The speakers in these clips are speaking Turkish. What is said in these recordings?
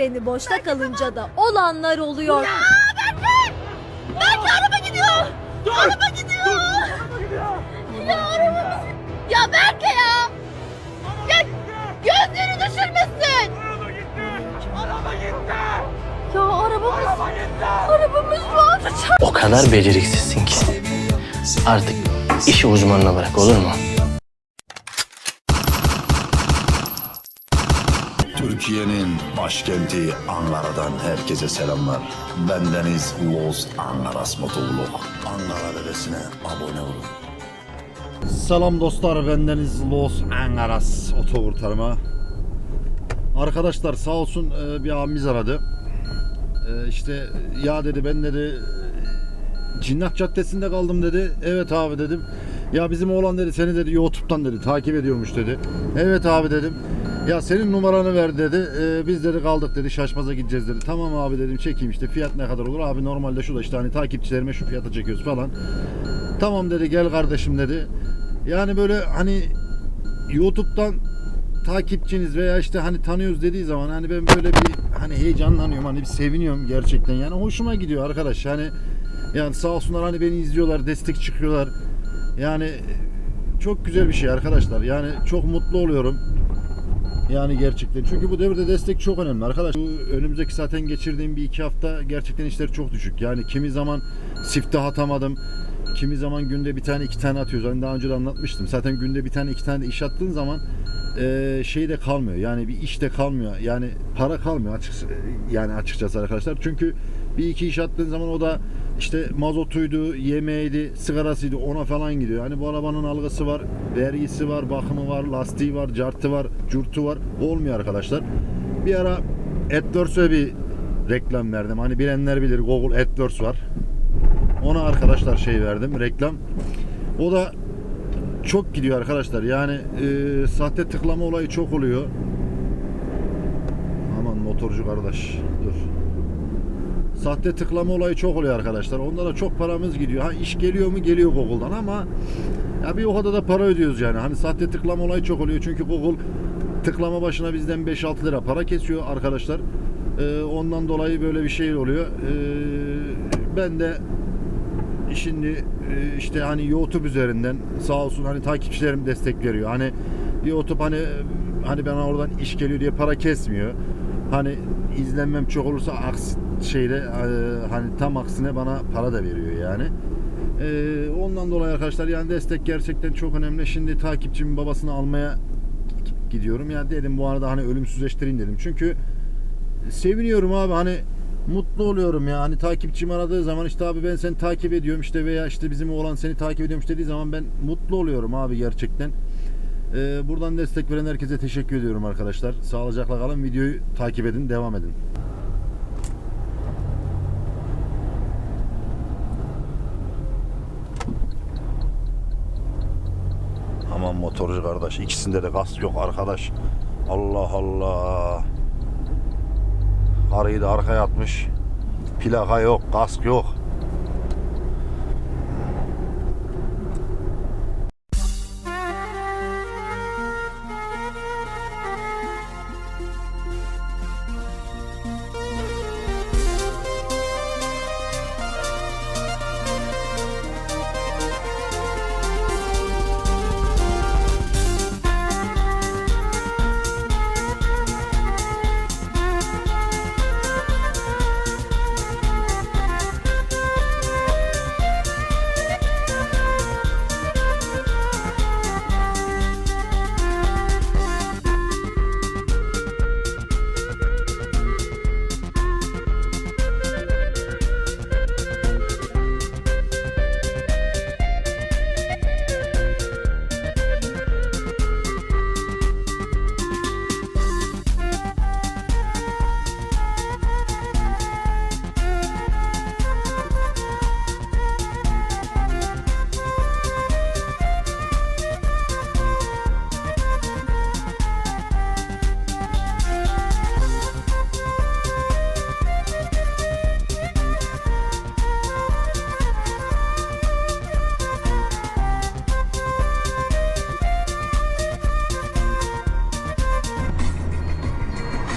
freni boşta kalınca da olanlar oluyor. Berke araba gidiyor. Araba gidiyor. Ya arabamız. Ya Berke ya. Ya gözlerini düşürmesin. Araba gitti! Ya arabamız. Araba gitti! Arabamız var. O kadar beceriksizsin ki. Artık işi uzmanına bırak olur mu? Türkiye'nin başkenti Ankara'dan herkese selamlar. Bendeniz Los Ankaras Motovlog. Ankara Bebesi'ne abone olun. Selam dostlar bendeniz Los Angeles otokurtarma. Arkadaşlar sağ olsun e, bir abimiz aradı. E, işte ya dedi ben dedi e, Cinnat Caddesi'nde kaldım dedi. Evet abi dedim. Ya bizim oğlan dedi seni dedi YouTube'dan dedi takip ediyormuş dedi. Evet abi dedim. Ya senin numaranı ver dedi. E, biz dedi kaldık dedi. Şaşmaza gideceğiz dedi. Tamam abi dedim çekeyim işte fiyat ne kadar olur? Abi normalde şu da işte hani takipçilerime şu fiyata çekiyoruz falan. Tamam dedi gel kardeşim dedi. Yani böyle hani YouTube'dan takipçiniz veya işte hani tanıyoruz dediği zaman hani ben böyle bir hani heyecanlanıyorum hani bir seviniyorum gerçekten yani hoşuma gidiyor arkadaş yani yani sağ olsunlar hani beni izliyorlar destek çıkıyorlar yani çok güzel bir şey arkadaşlar yani çok mutlu oluyorum yani gerçekten çünkü bu devirde destek çok önemli arkadaş bu önümüzdeki zaten geçirdiğim bir iki hafta gerçekten işler çok düşük yani kimi zaman siftah atamadım kimi zaman günde bir tane iki tane atıyoruz hani daha önce de anlatmıştım zaten günde bir tane iki tane de iş attığın zaman e, şey de kalmıyor. Yani bir iş de kalmıyor. Yani para kalmıyor açık yani açıkçası arkadaşlar. Çünkü bir iki iş attığın zaman o da işte mazotuydu, yemeğiydi, sigarasıydı ona falan gidiyor. Hani bu arabanın algısı var, vergisi var, bakımı var, lastiği var, cartı var, curtu var. Olmuyor arkadaşlar. Bir ara AdWords'e bir reklam verdim. Hani bilenler bilir Google AdWords var. Ona arkadaşlar şey verdim reklam. O da çok gidiyor arkadaşlar. Yani e, sahte tıklama olayı çok oluyor. Aman motorcu kardeş dur. Sahte tıklama olayı çok oluyor arkadaşlar. Onda da çok paramız gidiyor. Ha iş geliyor mu? Geliyor Google'dan ama ya bir o kadar da para ödüyoruz yani. Hani sahte tıklama olayı çok oluyor. Çünkü Google tıklama başına bizden 5-6 lira para kesiyor arkadaşlar. E, ondan dolayı böyle bir şey oluyor. E, ben de şimdi e, işte hani YouTube üzerinden sağ olsun hani takipçilerim destek veriyor. Hani YouTube hani hani bana oradan iş geliyor diye para kesmiyor. Hani izlenmem çok olursa aksi şeyde e, hani tam aksine bana para da veriyor yani. E, ondan dolayı arkadaşlar yani destek gerçekten çok önemli. Şimdi takipçimin babasını almaya gidiyorum. Ya dedim bu arada hani ölümsüzleştireyim dedim. Çünkü seviniyorum abi hani mutlu oluyorum ya. Hani takipçim aradığı zaman işte abi ben seni takip ediyorum işte veya işte bizim oğlan seni takip ediyormuş dediği zaman ben mutlu oluyorum abi gerçekten. Ee, buradan destek veren herkese teşekkür ediyorum arkadaşlar. Sağlıcakla kalın. Videoyu takip edin. Devam edin. Aman motorcu kardeş. ikisinde de gaz yok arkadaş. Allah Allah. Karıyı da arkaya atmış. Plaka yok, kask yok.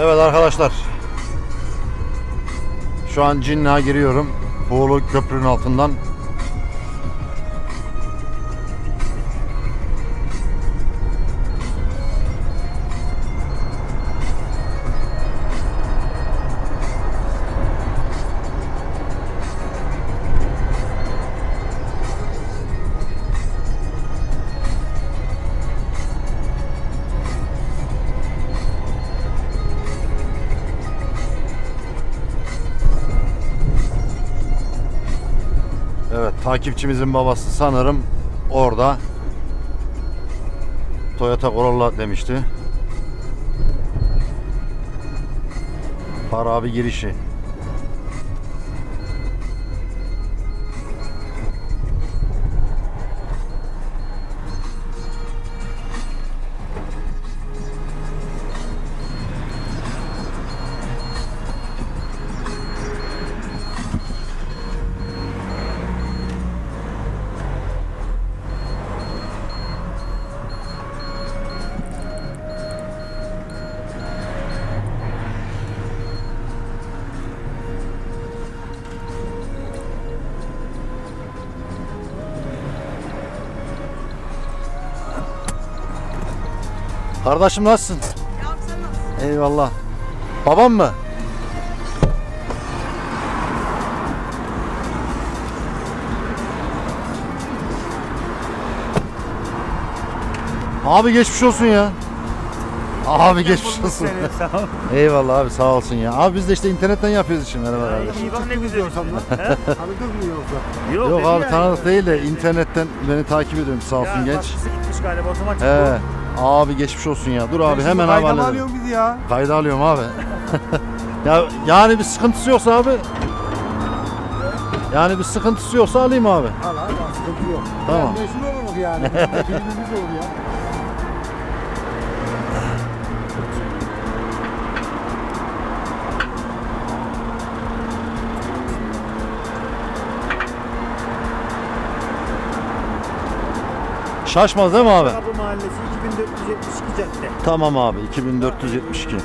Evet arkadaşlar. Şu an Cinna giriyorum. Buğulu köprünün altından takipçimizin babası sanırım orada. Toyota Corolla demişti. Para abi girişi. Kardeşim nasılsın? Eyvallah. Babam mı? Abi geçmiş olsun ya. Abi geçmiş olsun. Seni sağ ol. Eyvallah abi sağ olsun ya. Abi biz de işte internetten yapıyoruz için merhaba kardeşim. İyi bak ne güzel. Tanıdık mı yoksa? Yok, Yok abi ya. tanıdık değil de internetten beni takip ediyorum sağ olsun Ya, genç. gitmiş galiba otomatik He. Abi geçmiş olsun ya. Dur abi hemen Kayda havale. alıyorsun bizi ya? Kayda alıyorum abi. ya yani bir sıkıntısı yoksa abi. Yani bir sıkıntısı yoksa alayım abi. Al abi sıkıntı yok. Tamam. Ya meşhur oluruz yani. Olur ya. Şaşmaz değil mi abi? Kapı Mahallesi 2472 cadde. Tamam abi 2472. Şık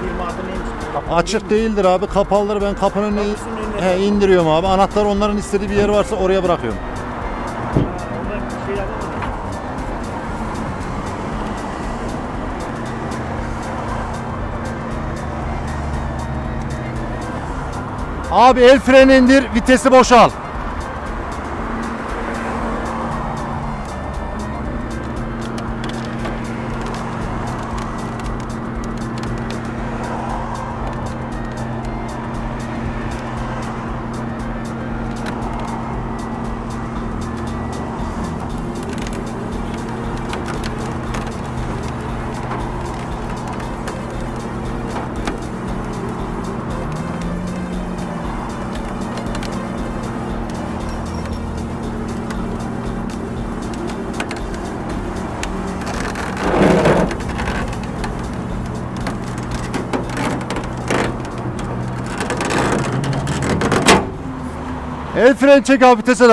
firma adı neymiş? Kapı Açık değildir abi. Kapalıdır. Ben kapının önüne Kapısının önüne. he, indiriyorum abi. Anahtar onların istediği bir yer varsa oraya bırakıyorum. Ha, Onlar bir şey yapamadı. Abi el freni indir, vitesi boşal. El fren çek abi vitese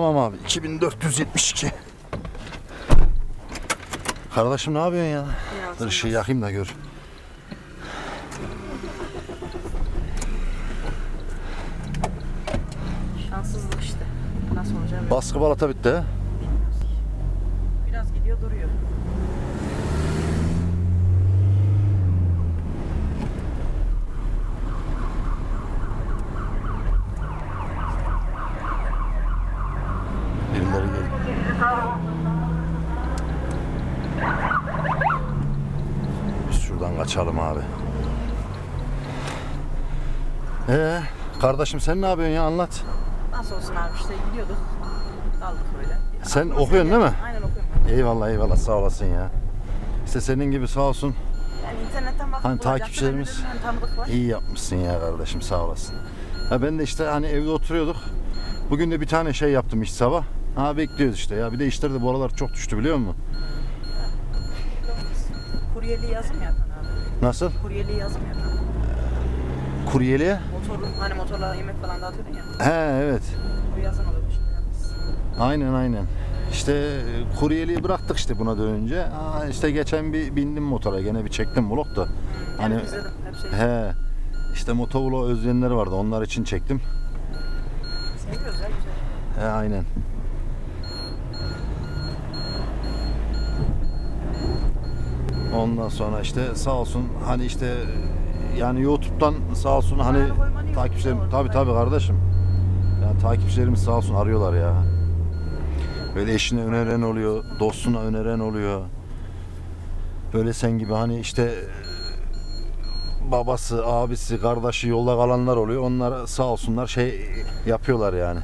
Tamam abi 2472. Kardeşim ne yapıyorsun ya? Dur ışığı yakayım da gör. Şanssızlık işte. Nasıl olacak? Baskı balata bitti. Biraz gidiyor duruyor. Birileri geliyor. Kaçalım abi. Ee, kardeşim sen ne yapıyorsun ya anlat. Nasıl olsun abi işte gidiyorduk. Kaldık böyle. Sen Aklıma okuyorsun değil mi? Aynen okuyorum. Eyvallah eyvallah sağ olasın ya. İşte senin gibi sağ olsun Yani internetten bakıp Hani bulacaktım. takipçilerimiz- hani tanıdık var. iyi yapmışsın ya kardeşim sağ olasın. Ha ben de işte hani evde oturuyorduk. Bugün de bir tane şey yaptım iş sabah. Ha bekliyoruz işte ya. Bir de işler de bu aralar çok düştü biliyor musun? Kuryeli yazım abi. Nasıl? Kuryeli yazım yapan. Kuryeliğe? Motor, hani motorla yemek falan dağıtıyordun ya. He evet. O oluyormuş. Yalnız. Aynen aynen. İşte e, kuryeliği bıraktık işte buna dönünce. Aa, işte geçen bir bindim motora gene bir çektim vlog da. Hani, izledim. Hep şey. he işte motovlog özleyenler vardı onlar için çektim. Seviyoruz ya güzel. He aynen. Ondan sonra işte sağ olsun hani işte yani YouTube'dan sağ olsun hani takipçilerim tabi tabi kardeşim. Yani takipçilerimiz sağ olsun arıyorlar ya. Böyle eşine öneren oluyor, dostuna öneren oluyor. Böyle sen gibi hani işte babası, abisi, kardeşi yolda kalanlar oluyor. Onlar sağ olsunlar şey yapıyorlar yani.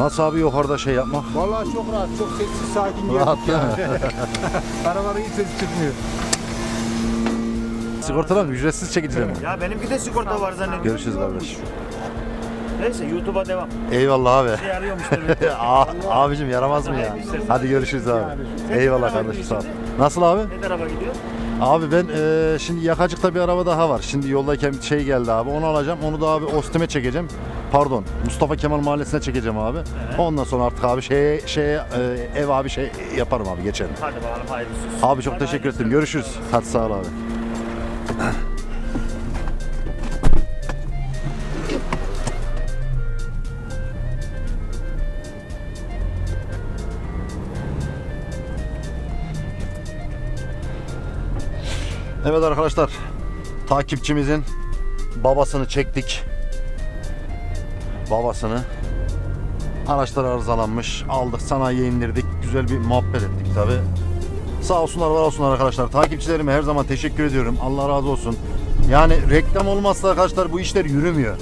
Nasıl abi yukarıda şey yapmak? Vallahi çok rahat, çok sessiz, sakin Rahat geldik değil yani. Arabanın hiç sesi çıkmıyor. Sigortadan ücretsiz çekeceğim. Ya benimki de sigorta var zannediyorum. Görüşürüz kardeş. Neyse YouTube'a devam. Eyvallah abi. Şey arıyormuş. Aa, abicim yaramaz mı ya? Hadi görüşürüz abi. Eyvallah kardeşim sağ ol. Nasıl abi? ne tarafa gidiyor? Abi ben eee, şimdi Yakacık'ta bir araba daha var. Şimdi yoldayken bir şey geldi abi. Onu alacağım. Onu da abi Ostim'e çekeceğim. Pardon. Mustafa Kemal Mahallesi'ne çekeceğim abi. Ondan sonra artık abi şeye, şeye eee, ev abi şey yaparım abi geçerim. Hadi bakalım hayırlısı. Abi çok teşekkür ettim. Görüşürüz. Hadi sağ ol abi. Evet arkadaşlar. Takipçimizin babasını çektik. Babasını. Araçlar arızalanmış. Aldık sanayiye indirdik. Güzel bir muhabbet ettik tabi. Sağ olsunlar var olsunlar arkadaşlar. Takipçilerime her zaman teşekkür ediyorum. Allah razı olsun. Yani reklam olmazsa arkadaşlar bu işler yürümüyor.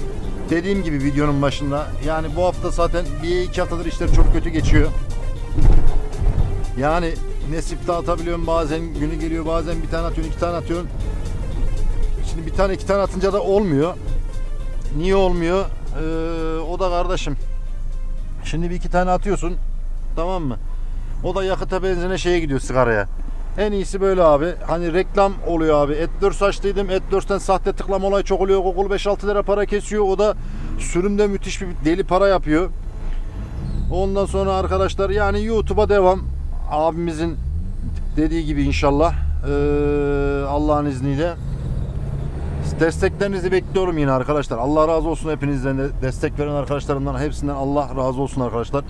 Dediğim gibi videonun başında. Yani bu hafta zaten bir iki haftadır işler çok kötü geçiyor. Yani nesip dağıtabiliyorum bazen günü geliyor bazen bir tane atıyorsun iki tane atıyorsun. Şimdi bir tane iki tane atınca da olmuyor. Niye olmuyor? Ee, o da kardeşim. Şimdi bir iki tane atıyorsun. Tamam mı? O da yakıta benzine şeye gidiyor sigaraya. En iyisi böyle abi. Hani reklam oluyor abi. Etdörs açtıydım. Etdörs'ten sahte tıklama olayı çok oluyor. Google 5-6 lira para kesiyor. O da sürümde müthiş bir deli para yapıyor. Ondan sonra arkadaşlar yani YouTube'a devam. Abimizin dediği gibi inşallah. Allah'ın izniyle. Desteklerinizi bekliyorum yine arkadaşlar. Allah razı olsun hepinizden de destek veren arkadaşlarımdan hepsinden Allah razı olsun arkadaşlar.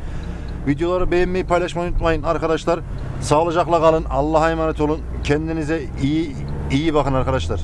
Videoları beğenmeyi paylaşmayı unutmayın arkadaşlar. Sağlıcakla kalın. Allah'a emanet olun. Kendinize iyi iyi bakın arkadaşlar.